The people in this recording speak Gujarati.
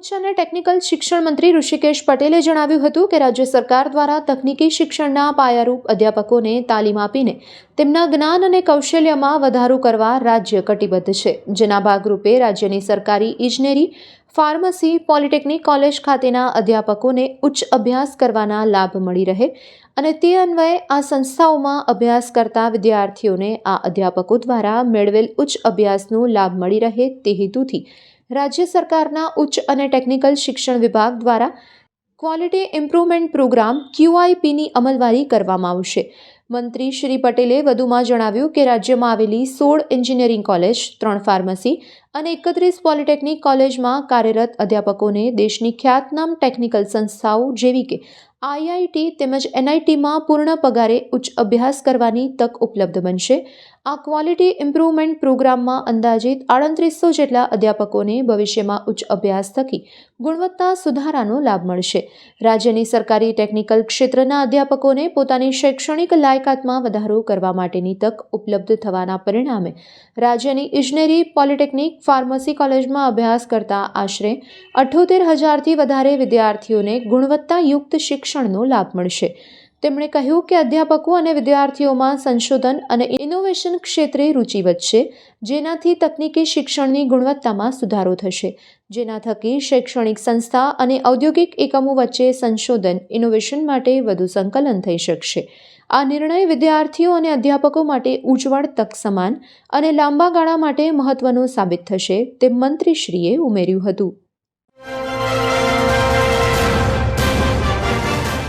ઉચ્ચ અને ટેકનિકલ શિક્ષણ મંત્રી ઋષિકેશ પટેલે જણાવ્યું હતું કે રાજ્ય સરકાર દ્વારા તકનીકી શિક્ષણના પાયારૂપ અધ્યાપકોને તાલીમ આપીને તેમના જ્ઞાન અને કૌશલ્યમાં વધારો કરવા રાજ્ય કટિબદ્ધ છે. જેના ભાગરૂપે રાજ્યની સરકારી ઇજનેરી ફાર્મસી, પોલિટેકનિક કોલેજ ખાતેના અધ્યાપકોને ઉચ્ચ અભ્યાસ કરવાના લાભ મળી રહે અને તે અન્વયે આ સંસ્થાઓમાં અભ્યાસ કરતા વિદ્યાર્થીઓને આ અધ્યાપકો દ્વારા મેળવેલ ઉચ્ચ અભ્યાસનો લાભ મળી રહે તે હેતુથી રાજ્ય સરકારના ઉચ્ચ અને ટેકનિકલ શિક્ષણ વિભાગ દ્વારા ક્વોલિટી ઇમ્પ્રુવમેન્ટ પ્રોગ્રામ ક્યુઆઈપીની અમલવારી કરવામાં આવશે. મંત્રી શ્રી પટેલે વધુમાં જણાવ્યું કે રાજ્યમાં આવેલી સોળ એન્જિનિયરિંગ કોલેજ, ત્રણ ફાર્મસી અને એકત્રીસ પોલિટેકનિક કોલેજમાં કાર્યરત અધ્યાપકોને દેશની ખ્યાતનામ ટેકનિકલ સંસ્થાઓ જેવી કે આઈઆઈટી તેમજ એનઆઈટીમાં પૂર્ણ પગારે ઉચ્ચ અભ્યાસ કરવાની તક ઉપલબ્ધ બનશે. આ ક્વોલિટી ઇમ્પ્રુવમેન્ટ પ્રોગ્રામમાં અંદાજિત આડત્રીસો જેટલા અધ્યાપકોને ભવિષ્યમાં ઉચ્ચ અભ્યાસ થકી ગુણવત્તા સુધારાનો લાભ મળશે. રાજ્યની સરકારી ટેકનિકલ ક્ષેત્રના અધ્યાપકોને પોતાની શૈક્ષણિક લાયકાતમાં વધારો કરવા માટેની તક ઉપલબ્ધ થવાના પરિણામે રાજ્યની ઇજનેરી, પોલિટેકનિક, ફાર્મસી કોલેજમાં અભ્યાસ કરતા આશરે અઠ્યોતેર હજારથી વધારે વિદ્યાર્થીઓને ગુણવત્તાયુક્ત શિક્ષણનો લાભ મળશે. તેમણે કહ્યું કે અધ્યાપકો અને વિદ્યાર્થીઓમાં સંશોધન અને ઇનોવેશન ક્ષેત્રે રુચિ વધશે, જેનાથી તકનીકી શિક્ષણની ગુણવત્તામાં સુધારો થશે. જેના થકી શૈક્ષણિક સંસ્થા અને ઔદ્યોગિક એકમો વચ્ચે સંશોધન ઇનોવેશન માટે વધુ સંકલન થઈ શકશે. આ નિર્ણય વિદ્યાર્થીઓ અને અધ્યાપકો માટે ઉજ્જવળ તક સમાન અને લાંબા ગાળા માટે મહત્વનો સાબિત થશે, તેમ મંત્રીશ્રીએ ઉમેર્યું હતું.